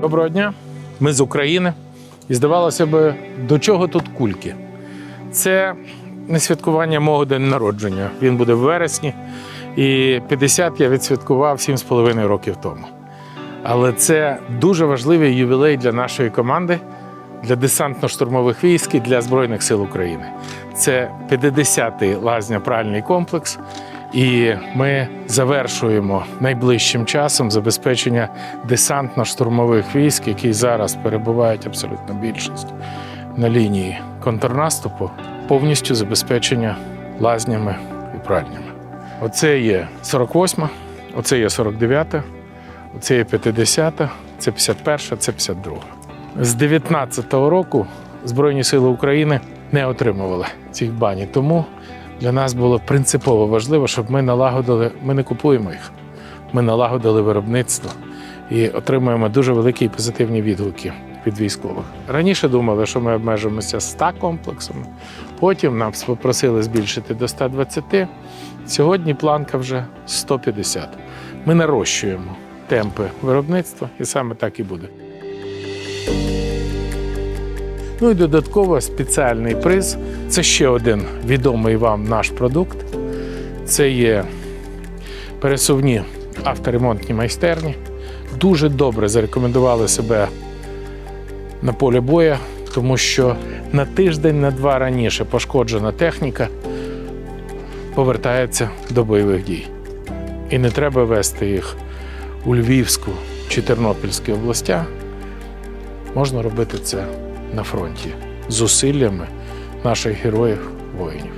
Доброго дня, ми з України. І здавалося б, до чого тут кульки? Це не святкування мого день народження. Він буде в вересні. І 50 я відсвяткував 7,5 років тому. Але це дуже важливий ювілей для нашої команди, для десантно-штурмових військ і для Збройних сил України. Це 50-й лазня-пральний комплекс. І ми завершуємо найближчим часом забезпечення десантно-штурмових військ, які зараз перебувають абсолютно більшість на лінії контрнаступу, повністю забезпечення лазнями і пральнями. Оце є 48, оце є 49, оце є 50, це 51, це 52. З 19-го року Збройні Сили України не отримували цих бані. Тому для нас було принципово важливо, щоб ми налагодили, ми не купуємо їх, ми налагодили виробництво і отримуємо дуже великі і позитивні відгуки від військових. Раніше думали, що ми обмежимося 100 комплексами, потім нас попросили збільшити до 120. Сьогодні планка вже 150. Ми нарощуємо темпи виробництва, і саме так і буде. Ну і додатково спеціальний приз. Це ще один відомий вам наш продукт. Це є пересувні авторемонтні майстерні. Дуже добре зарекомендували себе на полі боя, тому що на тиждень, на два раніше пошкоджена техніка повертається до бойових дій. І не треба вести їх у Львівську чи Тернопільську областя. Можна робити це на фронті зусиллями наших героїв воїнів.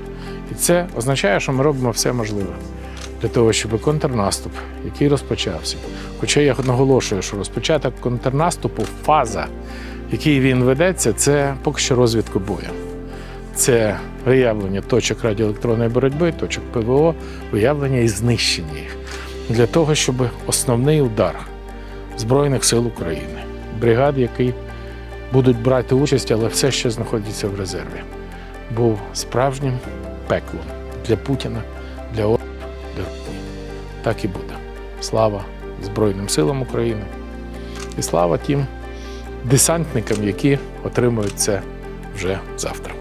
І це означає, що ми робимо все можливе для того, щоб контрнаступ, який розпочався. Хоча я наголошую, що розпочаток контрнаступу, фаза, в якій він ведеться, це поки що розвідку бою. Це виявлення точок радіоелектронної боротьби, точок ПВО, виявлення і знищення їх для того, щоб основний удар Збройних сил України, бригад, які будуть брати участь, але все ще знаходиться в резерві, був справжнім пеклом для Путіна, для Орбана, для Росії. Так і буде. Слава Збройним силам України і слава тим десантникам, які отримують це вже завтра.